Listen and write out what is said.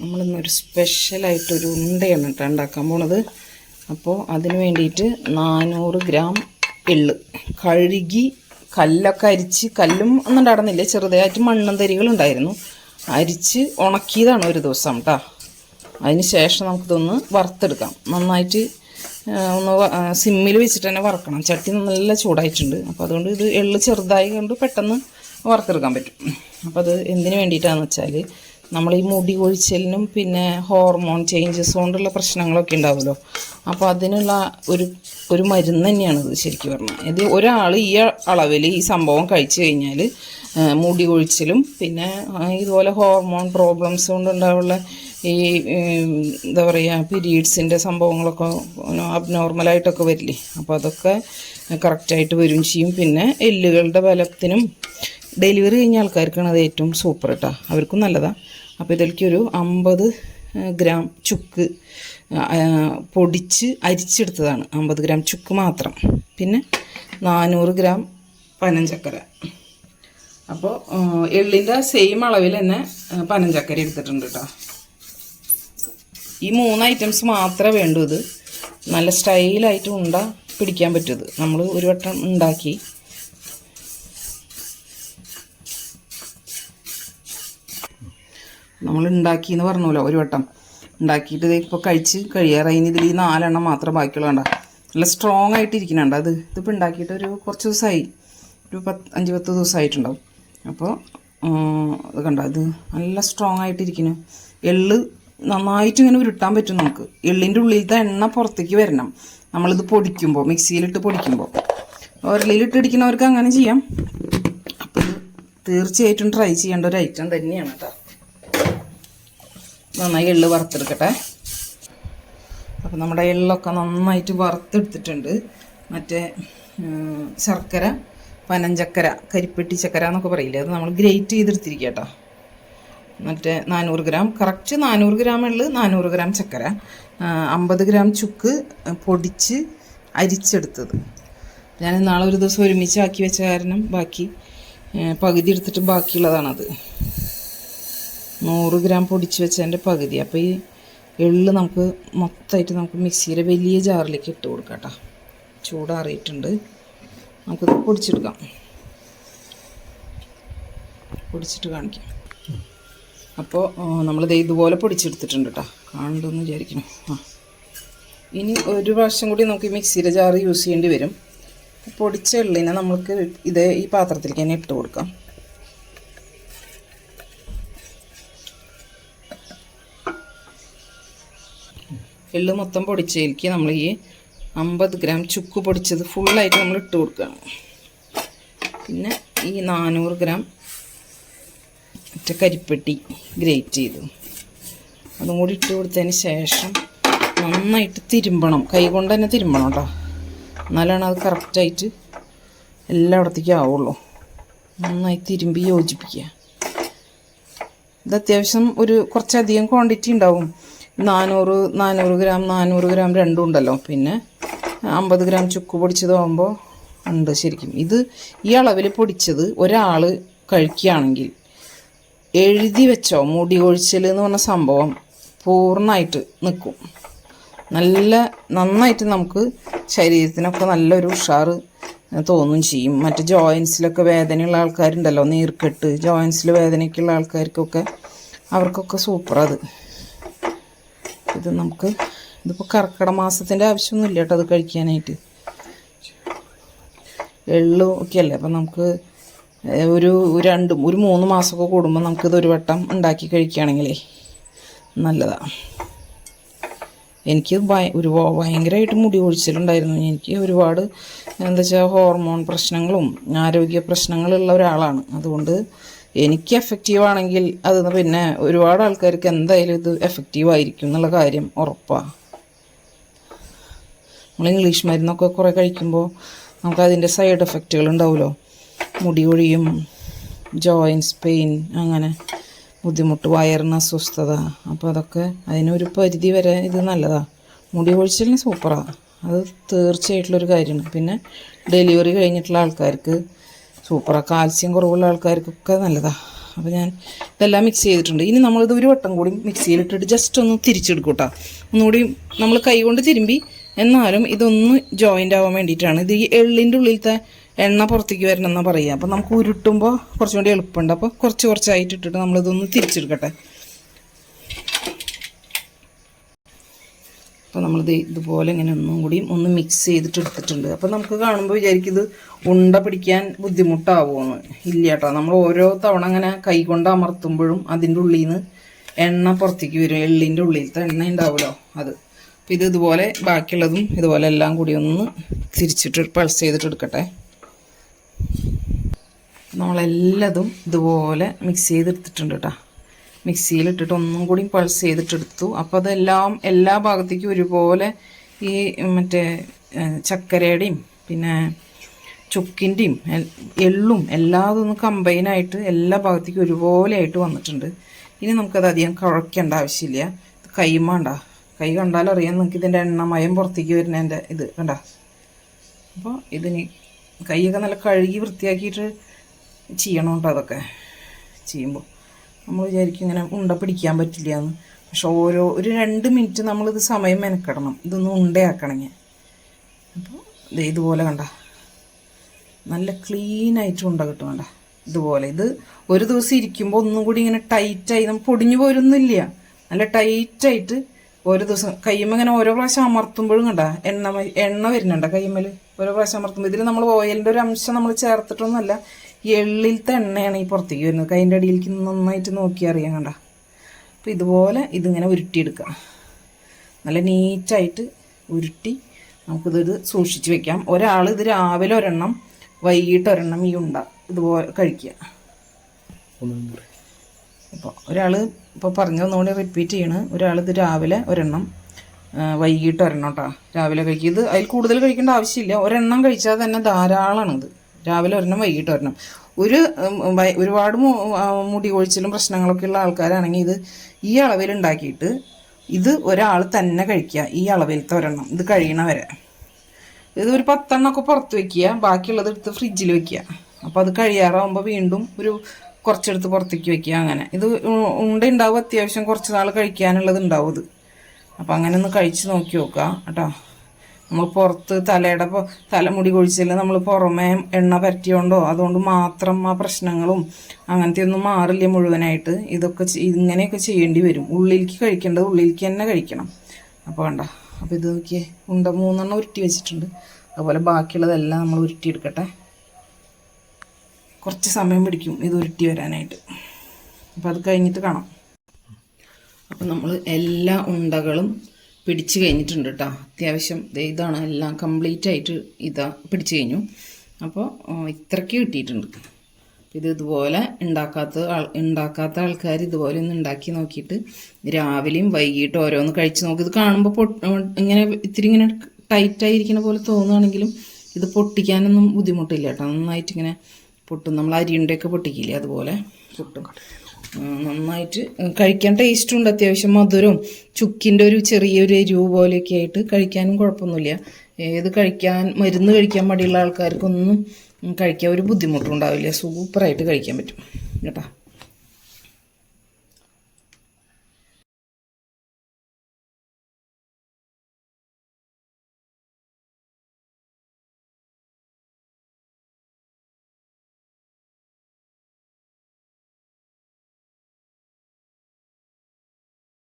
നമ്മളിന്നൊരു സ്പെഷ്യലായിട്ടൊരു ഉണ്ടയാണ് കേട്ടോ ഉണ്ടാക്കാൻ പോണത്. അപ്പോൾ അതിന് വേണ്ടിയിട്ട് നാനൂറ് ഗ്രാം എള്ള്. കഴുകി കല്ലൊക്കെ അരിച്ച് കല്ലും ഒന്നും ഉണ്ടായിരുന്നില്ല ചെറുതായിട്ട് മണ്ണും തരികളുണ്ടായിരുന്നു അരിച്ച് ഉണക്കിയതാണ് ഒരു ദിവസം കേട്ടോ. അതിന് ശേഷം നമുക്കിതൊന്ന് വറുത്തെടുക്കാം. നന്നായിട്ട് ഒന്ന് സിമ്മിൽ വെച്ചിട്ട് തന്നെ വറക്കണം. ചട്ടി നല്ല ചൂടായിട്ടുണ്ട്. അപ്പോൾ അതുകൊണ്ട് ഇത് എള്ള് ചെറുതായി കൊണ്ട് പെട്ടെന്ന് വറുത്തെടുക്കാൻ പറ്റും. അപ്പോൾ അത് എന്തിനു വേണ്ടിയിട്ടാണെന്ന് വെച്ചാൽ നമ്മൾ ഈ മുടി കൊഴിച്ചലിനും പിന്നെ ഹോർമോൺ ചേഞ്ചസ് കൊണ്ടുള്ള പ്രശ്നങ്ങളൊക്കെ ഉണ്ടാവുമല്ലോ. അപ്പോൾ അതിനുള്ള ഒരു ഒരു മരുന്ന് തന്നെയാണ് ഇത് ശരിക്കും പറഞ്ഞാൽ. ഇത് ഒരാൾ ഈ അളവിൽ ഈ സംഭവം കഴിച്ചു കഴിഞ്ഞാൽ മുടി കൊഴിച്ചിലും പിന്നെ ഇതുപോലെ ഹോർമോൺ പ്രോബ്ലംസ് കൊണ്ടുണ്ടാവുള്ള ഈ എന്താ പറയുക പീരീഡ്സിന്റെ സംഭവങ്ങളൊക്കെ അബ്നോർമലായിട്ടൊക്കെ വരില്ലേ? അപ്പോൾ അതൊക്കെ കറക്റ്റായിട്ട് വരും ചെയ്യും. പിന്നെ എല്ലുകളുടെ ബലത്തിനും ഡെലിവറി കഴിഞ്ഞ ആൾക്കാർക്കാണ് അത് ഏറ്റവും സൂപ്പർ കേട്ടോ അവർക്കും നല്ലതാണ് അപ്പോൾ ഇതിലേക്കൊരു അമ്പത് ഗ്രാം ചുക്ക് പൊടിച്ച് അരിച്ചെടുത്തതാണ്. അമ്പത് ഗ്രാം ചുക്ക് മാത്രം. പിന്നെ നാനൂറ് ഗ്രാം പനഞ്ചക്കര. അപ്പോൾ എള്ളിന്റെ സെയിം അളവിൽ തന്നെ പനഞ്ചക്കര എടുത്തിട്ടുണ്ട് കേട്ടോ ഈ മൂന്ന് ഐറ്റംസ് മാത്രമേ വേണ്ടൂ ഇത്. നല്ല സ്റ്റൈലായിട്ട് ഉണ്ട പിടിക്കാൻ പറ്റും നമ്മൾ ഒരു വട്ടം ഉണ്ടാക്കി നമ്മൾ ഉണ്ടാക്കി എന്ന് പറഞ്ഞല്ലോ ഒരു വട്ടം. ഉണ്ടാക്കിയിട്ട് ഇപ്പോൾ കഴിച്ച് കഴിയാറായി. ഇതിൽ ഈ നാലെണ്ണം മാത്രം ബാക്കിയുള്ള കണ്ട. നല്ല സ്ട്രോങ് ആയിട്ട് ഇരിക്കുന്നുണ്ട് അത് ഇതിപ്പോൾ ഉണ്ടാക്കിയിട്ട് ഒരു കുറച്ച് ദിവസമായി ഒരു പത്ത് അഞ്ച് പത്ത് ദിവസമായിട്ടുണ്ടാവും അപ്പോൾ അത് കണ്ട ഇത് നല്ല സ്ട്രോങ് ആയിട്ടിരിക്കുന്നു എള്ള് നന്നായിട്ട് ഇങ്ങനെ ഉരുട്ടാൻ പറ്റും നമുക്ക്. എള്ളിന്റെ ഉള്ളിലത്തെ എണ്ണ പുറത്തേക്ക് വരണം. നമ്മളിത് പൊടിക്കുമ്പോൾ മിക്സിയിലിട്ട് പൊടിക്കുമ്പോൾ ഉരളിയിലിട്ട് ഇടിക്കുന്നവർക്ക് അങ്ങനെ ചെയ്യാം. അപ്പോൾ തീർച്ചയായിട്ടും ട്രൈ ചെയ്യേണ്ട ഒരു ഐറ്റം തന്നെയാണ് കേട്ടോ. നന്നായി എള്ള് വറുത്തെടുക്കട്ടെ. അപ്പോൾ നമ്മുടെ എള്ളൊക്കെ നന്നായിട്ട് വറുത്തെടുത്തിട്ടുണ്ട്. മറ്റേ ശർക്കര പനഞ്ചക്കര കരിപ്പെട്ടി ചക്കര എന്നൊക്കെ പറയില്ലേ? അത് നമ്മൾ ഗ്രേറ്റ് ചെയ്തെടുത്തിരിക്കുക കേട്ടോ മറ്റേ നാനൂറ് ഗ്രാം കറക്റ്റ് നാനൂറ് ഗ്രാം എള്ള് നാനൂറ് ഗ്രാം ചക്കര. അമ്പത് ഗ്രാം ചുക്ക് പൊടിച്ച് അരിച്ചെടുത്തത്. ഞാൻ നാളെ ഒരു ദിവസം ഒരുമിച്ച് ആക്കി വെച്ച കാരണം ബാക്കി പകുതി എടുത്തിട്ട് ബാക്കിയുള്ളതാണത്. നൂറ് ഗ്രാം പൊടിച്ച് വെച്ചതിന്റെ പകുതി. അപ്പോൾ ഈ എള്ള് നമുക്ക് മൊത്തമായിട്ട് നമുക്ക് മിക്സിയിലെ വലിയ ജാറിലേക്ക് ഇട്ട് കൊടുക്കാം കേട്ടോ ചൂടാറിയിട്ടുണ്ട്. നമുക്കിത് പൊടിച്ചെടുക്കാം. പൊടിച്ചിട്ട് കാണിക്കാം. അപ്പോൾ നമ്മളിത് ഇതുപോലെ പൊടിച്ചെടുത്തിട്ടുണ്ട് കേട്ടോ കാണണ്ടെന്ന് വിചാരിക്കണം ആ. ഇനി ഒരു പ്രാവശ്യം കൂടി നമുക്ക് ഈ മിക്സിയുടെ ജാറ് യൂസ് ചെയ്യേണ്ടി വരും. പൊടിച്ച എള്ളിനെ നമ്മൾക്ക് ഇത് ഈ പാത്രത്തിലേക്ക് തന്നെ ഇട്ട് കൊടുക്കാം. എള്ള് മൊത്തം പൊടിച്ചതിലേക്ക് നമ്മൾ ഈ അമ്പത് ഗ്രാം ചുക്ക് പൊടിച്ചത് ഫുള്ളായിട്ട് നമ്മൾ ഇട്ട് കൊടുക്കുകയാണ് പിന്നെ ഈ നാനൂറ് ഗ്രാം ഒറ്റ കരിപ്പെട്ടി ഗ്രേറ്റ് ചെയ്തു. അതും കൂടി ഇട്ട് കൊടുത്തതിന് ശേഷം നന്നായിട്ട് തിരുമ്പണം. കൈ കൊണ്ട് തന്നെ തിരുമ്പണം കേട്ടോ എന്നാലാണ് അത് കറക്റ്റായിട്ട് എല്ലായിടത്തേക്കും ആവുള്ളൂ. നന്നായി തിരുമ്പി യോജിപ്പിക്കുക. ഇത് അത്യാവശ്യം ഒരു കുറച്ചധികം ക്വാണ്ടിറ്റി ഉണ്ടാവും. നാനൂറ് നാനൂറ് ഗ്രാം നാനൂറ് ഗ്രാം രണ്ടും ഉണ്ടല്ലോ. പിന്നെ അമ്പത് ഗ്രാം ചുക്ക് പൊടിച്ചതാകുമ്പോൾ ഉണ്ട് ശരിക്കും. ഇത് ഈ അളവിൽ പൊടിച്ചത് ഒരാൾ കഴിക്കുകയാണെങ്കിൽ എഴുതി വെച്ചോ മുടി കൊഴിച്ചൽ എന്ന് പറഞ്ഞ സംഭവം പൂർണമായിട്ട് നിൽക്കും. നല്ല നന്നായിട്ട് നമുക്ക് ശരീരത്തിനൊക്കെ നല്ലൊരു ഉഷാറ് തോന്നും ചെയ്യും. മറ്റ് ജോയിൻസിലൊക്കെ വേദനയുള്ള ആൾക്കാരുണ്ടല്ലോ നീർക്കെട്ട് ജോയിൻസിൽ വേദനയ്ക്കുള്ള ആൾക്കാർക്കൊക്കെ അവർക്കൊക്കെ സൂപ്പർ അത്. ഇത് നമുക്ക് ഇതിപ്പോൾ കർക്കിടക മാസത്തിന്റെ ആവശ്യമൊന്നുമില്ല കേട്ടോ അത് കഴിക്കാനായിട്ട്. എള്ളു ഒക്കെ അല്ലേ അപ്പം നമുക്ക് ഒരു രണ്ടും ഒരു മൂന്ന് മാസമൊക്കെ കൂടുമ്പോൾ നമുക്കിത് ഒരു വട്ടം ഉണ്ടാക്കി കഴിക്കുകയാണെങ്കിലേ നല്ലതാണ് എനിക്ക് ഭയ ഒരു ഭയങ്കരമായിട്ട് മുടി ഒഴിച്ചിലുണ്ടായിരുന്നു എനിക്ക് ഒരുപാട് എന്താ വെച്ചാൽ ഹോർമോൺ പ്രശ്നങ്ങളും ആരോഗ്യ പ്രശ്നങ്ങളുള്ള ഒരാളാണ്. അതുകൊണ്ട് എനിക്ക് എഫക്റ്റീവ് ആണെങ്കിൽ അത് പിന്നെ ഒരുപാട് ആൾക്കാർക്ക് എന്തായാലും ഇത് എഫക്റ്റീവ് ആയിരിക്കും എന്നുള്ള കാര്യം ഉറപ്പാണ് നമ്മൾ ഇംഗ്ലീഷ് മരുന്നൊക്കെ കുറേ കഴിക്കുമ്പോൾ നമുക്ക് അതിന്റെ സൈഡ് എഫക്റ്റുകൾ ഉണ്ടാവുമല്ലോ മുടി ഒഴിയും ജോയിൻസ് പെയിൻ അങ്ങനെ ബുദ്ധിമുട്ട് വയറിന് അസ്വസ്ഥത. അപ്പോൾ അതൊക്കെ അതിനൊരു പരിധി വരെ ഇത് നല്ലതാണ് മുടി കൊഴിച്ചിലിന് സൂപ്പറാണ് അത് തീർച്ചയായിട്ടുള്ളൊരു കാര്യമാണ്. പിന്നെ ഡെലിവറി കഴിഞ്ഞിട്ടുള്ള ആൾക്കാർക്ക് സൂപ്പറാണ് കാൽസ്യം കുറവുള്ള ആൾക്കാർക്കൊക്കെ നല്ലതാണ് അപ്പോൾ ഞാൻ ഇതെല്ലാം മിക്സ് ചെയ്തിട്ടുണ്ട്. ഇനി നമ്മളിത് ഒരു വട്ടം കൂടി മിക്സിയിലിട്ടിട്ട് ജസ്റ്റ് ഒന്ന് തിരിച്ചെടുക്കൂട്ടാ. കേട്ടോ ഒന്നുകൂടി നമ്മൾ കൈ കൊണ്ട് തിരുമ്പി എന്നാലും ഇതൊന്ന് ജോയിന്റ് ആവാൻ വേണ്ടിയിട്ടാണ്. ഇത് ഈ എള്ളിന്റെ ഉള്ളിലത്തെ എണ്ണ പുറത്തേക്ക് വരണം എന്നാണ് പറയുക അപ്പോൾ നമുക്ക് ഉരുട്ടുമ്പോൾ കുറച്ചും കൂടി എളുപ്പമുണ്ട്. അപ്പോൾ കുറച്ച് കുറച്ചായിട്ട് ഇട്ടിട്ട് നമ്മളിതൊന്ന് തിരിച്ചെടുക്കട്ടെ. അപ്പോൾ ഇത് ഇതുപോലെ ഇങ്ങനെ ഒന്നും കൂടി ഒന്ന് മിക്സ് ചെയ്തിട്ട് എടുത്തിട്ടുണ്ട്. അപ്പോൾ നമുക്ക് കാണുമ്പോൾ വിചാരിക്കും ഇത് ഉണ്ട പിടിക്കാൻ ബുദ്ധിമുട്ടാവുമെന്ന് ഇല്ല കേട്ടോ നമ്മൾ ഓരോ തവണ അങ്ങനെ കൈ കൊണ്ട് അമർത്തുമ്പോഴും അതിന്റെ ഉള്ളിൽ നിന്ന് എണ്ണ പുറത്തേക്ക് വരും. എള്ളിന്റെ ഉള്ളിലത്തെ എണ്ണ ഉണ്ടാവുമല്ലോ അത്. അപ്പോൾ ഇത് ഇതുപോലെ ബാക്കിയുള്ളതും ഇതുപോലെ എല്ലാം കൂടി ഒന്ന് തിരിച്ചിട്ട് പൾസ് ചെയ്തിട്ട് എടുക്കട്ടെ. നമ്മളെല്ലതും ഇതുപോലെ മിക്സ് ചെയ്തെടുത്തിട്ടുണ്ട് കേട്ടോ മിക്സിയിലിട്ടിട്ട് ഒന്നും കൂടി പൾസ് ചെയ്തിട്ടെടുത്തു. അപ്പോൾ അതെല്ലാം എല്ലാ ഭാഗത്തേക്കും ഒരുപോലെ ഈ മറ്റേ ചക്കരയുടെയും പിന്നെ ചുക്കിന്റെയും എള്ളും എല്ലാ ഒന്ന് കമ്പൈനായിട്ട് എല്ലാ ഭാഗത്തേക്കും ഒരുപോലെ ആയിട്ട് വന്നിട്ടുണ്ട്. ഇനി നമുക്കത് അധികം കുഴക്കേണ്ട ആവശ്യമില്ല. ഇത് കൈമാണ്ട കൈ കണ്ടാലറിയാം നിങ്ങൾക്ക് ഇതിന്റെ എണ്ണമയം പുറത്തേക്ക് വരുന്നതിന്റെ ഇത് കണ്ട. അപ്പോൾ ഇതിന് കൈയൊക്കെ നല്ല കഴുകി വൃത്തിയാക്കിയിട്ട് ചെയ്യണം കേട്ടോ അതൊക്കെ ചെയ്യുമ്പോൾ നമ്മൾ വിചാരിക്കും ഇങ്ങനെ ഉണ്ട പിടിക്കാൻ പറ്റില്ല എന്ന് പക്ഷെ ഓരോ ഒരു രണ്ട് മിനിറ്റ് നമ്മളിത് സമയം മെനക്കെടണം. ഇതൊന്ന് ഉണ്ടയാക്കണമെങ്കിൽ. അപ്പോൾ ഇത് ഇതുപോലെ കണ്ട. നല്ല ക്ലീനായിട്ട് ഉണ്ട കിട്ടും കണ്ട. ഇതുപോലെ. ഇത് ഒരു ദിവസം ഇരിക്കുമ്പോൾ ഒന്നും കൂടി ഇങ്ങനെ ടൈറ്റായി നമ്മൾ പൊടിഞ്ഞു പോരൊന്നുമില്ല നല്ല ടൈറ്റായിട്ട് ഓരോ ദിവസം കയ്യുമ്മ ഇങ്ങനെ ഓരോ പ്രാവശ്യം അമർത്തുമ്പോഴും കണ്ട. എണ്ണ എണ്ണ വരുന്നുണ്ട കയ്യുമ്മൽ ഓരോ പ്രാവശ്യം അമർത്തുമ്പോൾ ഇതിൽ നമ്മൾ ഓയിലിന്റെ ഒരു അംശം നമ്മൾ ചേർത്തിട്ടൊന്നുമല്ല. ഈ എള്ളിലത്തെ എണ്ണയാണ് ഈ പുറത്തേക്ക് വരുന്നത്. കൈന്റെ അടിയിലേക്ക് നന്നായിട്ട് നോക്കി അറിയാൻ കണ്ട. അപ്പോൾ ഇതുപോലെ ഇതിങ്ങനെ ഉരുട്ടിയെടുക്കുക. നല്ല നീറ്റായിട്ട് ഉരുട്ടി നമുക്കിതൊരു സൂക്ഷിച്ച് വെക്കാം. ഒരാൾ ഇത് രാവിലെ ഒരെണ്ണം വൈകിട്ട് ഒരെണ്ണം ഈ ഉണ്ട ഇതുപോലെ കഴിക്കുക. അപ്പോൾ ഒരാൾ ഇപ്പോൾ പറഞ്ഞു ഒന്നുകൂടി റിപ്പീറ്റ് ചെയ്യണ്. ഒരാൾ ഇത് രാവിലെ ഒരെണ്ണം വൈകിട്ട് ഒരെണ്ണം കേട്ടോ രാവിലെ കഴിക്കുക. ഇത് അതിൽ കൂടുതൽ കഴിക്കേണ്ട ആവശ്യമില്ല. ഒരെണ്ണം കഴിച്ചാൽ തന്നെ ധാരാളമാണ് ഇത് രാവിലെ ഒരെണ്ണം വൈകിട്ട് ഒരെണ്ണം. ഒരു ഒരുപാട് മുടി കൊഴിച്ചിലും പ്രശ്നങ്ങളൊക്കെ ഉള്ള ആൾക്കാരാണെങ്കിൽ ഇത് ഈ അളവിൽ ഉണ്ടാക്കിയിട്ട് ഇത് ഒരാൾ തന്നെ കഴിക്കുക ഈ അളവിലത്തെ ഒരെണ്ണം. ഇത് കഴിയണ വരെ. ഇത് ഒരു പത്തെണ്ണമൊക്കെ പുറത്ത് വെക്കുക ബാക്കിയുള്ളത് എടുത്ത് ഫ്രിഡ്ജിൽ വെക്കുക. അപ്പോൾ അത് കഴിയാറാകുമ്പോൾ വീണ്ടും ഒരു കുറച്ചെടുത്ത് പുറത്തേക്ക് വെക്കുക അങ്ങനെ. ഇത് ഉണ്ട ഉണ്ടാവും അത്യാവശ്യം കുറച്ച് നാൾ കഴിക്കാനുള്ളത് ഉണ്ടാവും അത് അപ്പോൾ അങ്ങനെ ഒന്ന് കഴിച്ച് നോക്കി നോക്കുക കേട്ടോ. നമ്മൾ പുറത്ത് തലയുടെ തലമുടി കൊഴിച്ചില്ല നമ്മൾ പുറമേ എണ്ണ പറ്റിയോണ്ടോ അതുകൊണ്ട് മാത്രം ആ പ്രശ്നങ്ങളും അങ്ങനത്തെ ഒന്നും മാറില്ല മുഴുവനായിട്ട്. ഇതൊക്കെ ഇങ്ങനെയൊക്കെ ചെയ്യേണ്ടി വരും. ഉള്ളിലേക്ക് കഴിക്കേണ്ടത് ഉള്ളിലേക്ക് തന്നെ കഴിക്കണം. അപ്പോൾ വേണ്ട അപ്പോൾ ഇത് നോക്കിയേ ഉണ്ട മൂന്നെണ്ണം ഉരുട്ടി വെച്ചിട്ടുണ്ട്. അതുപോലെ ബാക്കിയുള്ളതെല്ലാം നമ്മൾ ഉരുട്ടിയെടുക്കട്ടെ. കുറച്ച് സമയം പിടിക്കും ഇത് ഉരുട്ടി വരാനായിട്ട്. അപ്പോൾ അത് കഴിഞ്ഞിട്ട് കാണാം. അപ്പം നമ്മൾ എല്ലാ ഉണ്ടകളും പിടിച്ച് കഴിഞ്ഞിട്ടുണ്ട് കേട്ടോ അത്യാവശ്യം ഇതാണ്. എല്ലാം കംപ്ലീറ്റ് ആയിട്ട് ഇതാ പിടിച്ച് കഴിഞ്ഞു. അപ്പോൾ ഇത്രയ്ക്ക് കിട്ടിയിട്ടുണ്ട്. ഇത് ഇതുപോലെ ഉണ്ടാക്കാത്ത ആൾ ഉണ്ടാക്കാത്ത ആൾക്കാർ ഇതുപോലെ ഒന്ന് ഉണ്ടാക്കി നോക്കിയിട്ട് രാവിലെയും വൈകിട്ടും ഓരോന്ന് കഴിച്ച് നോക്കി. ഇത് കാണുമ്പോൾ പൊട്ട് ഇങ്ങനെ ഇത്തിരി ഇങ്ങനെ ടൈറ്റായിരിക്കുന്ന പോലെ തോന്നുകയാണെങ്കിലും ഇത് പൊട്ടിക്കാനൊന്നും ബുദ്ധിമുട്ടില്ല കേട്ടോ നന്നായിട്ട് ഇങ്ങനെ പൊട്ടും. നമ്മൾ അരിയുണ്ടൊക്കെ പൊട്ടിക്കില്ലേ അതുപോലെ. പൊട്ടും ആ, നന്നായിട്ട് കഴിക്കാൻ ടേസ്റ്റും ഉണ്ട് അത്യാവശ്യം. മധുരവും ചുക്കിന്റെ ഒരു ചെറിയൊരു എരിവ് പോലെയൊക്കെ ആയിട്ട് കഴിക്കാനും കുഴപ്പമൊന്നുമില്ല. ഏത് കഴിക്കാൻ മരുന്ന് കഴിക്കാൻ മടിയുള്ള ആൾക്കാർക്കൊന്നും കഴിക്കാൻ ഒരു ബുദ്ധിമുട്ടും ഉണ്ടാവില്ല. സൂപ്പറായിട്ട് കഴിക്കാൻ പറ്റും. കേട്ടോ.